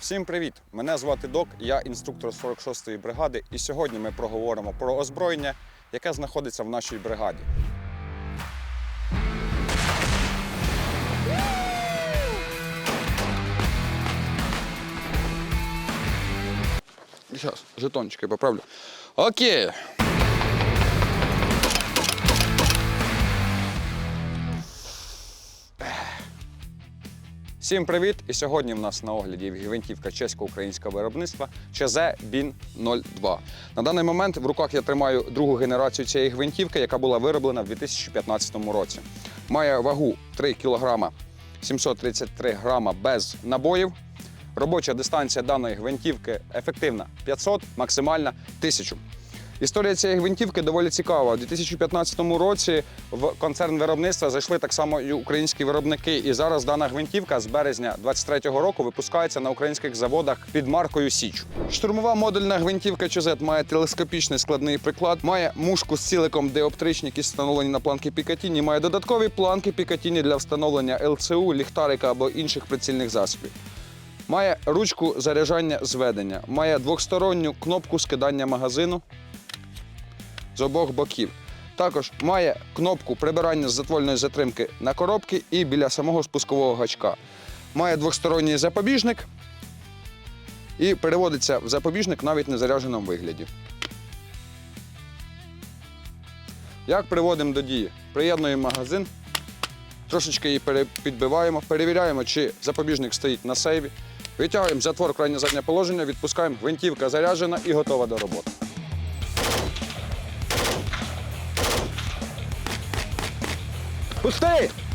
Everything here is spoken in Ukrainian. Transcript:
Всім привіт! Мене звати Док, я інструктор 46-ї бригади, і сьогодні ми проговоримо про озброєння, яке знаходиться в нашій бригаді. Зараз, жетончики поправлю. Окей. Всім привіт! І сьогодні в нас на огляді гвинтівка чесько-українського виробництва ЧЗ Бін 02. На даний момент в руках я тримаю другу генерацію цієї гвинтівки, яка була вироблена в 2015 році. Має вагу 3 кг 733 грама без набоїв. Робоча дистанція даної гвинтівки ефективна 500, максимальна 1000. Історія цієї гвинтівки доволі цікава. У 2015 році в концерн виробництва зайшли так само і українські виробники. І зараз дана гвинтівка з березня 23-го року випускається на українських заводах під маркою Січ. Штурмова модульна гвинтівка ЧЗ має телескопічний складний приклад, має мушку з ціликом диоптричні, які встановлені на планки Пікатіні, має додаткові планки Пікатіні для встановлення ЛЦУ, ліхтарика або інших прицільних засобів. Має ручку заряджання зведення, має двохсторонню кнопку скидання магазину з обох боків. Також має кнопку прибирання затвольної затримки на коробки і біля самого спускового гачка. Має двосторонній запобіжник і переводиться в запобіжник навіть в незарядженому вигляді. Як приводимо до дії? Приєднуємо магазин, трошечки її підбиваємо, перевіряємо, чи запобіжник стоїть на сейві. Витягуємо затвор крайнє заднє положення, відпускаємо, гвинтівка заряджена і готова до роботи. Gostei!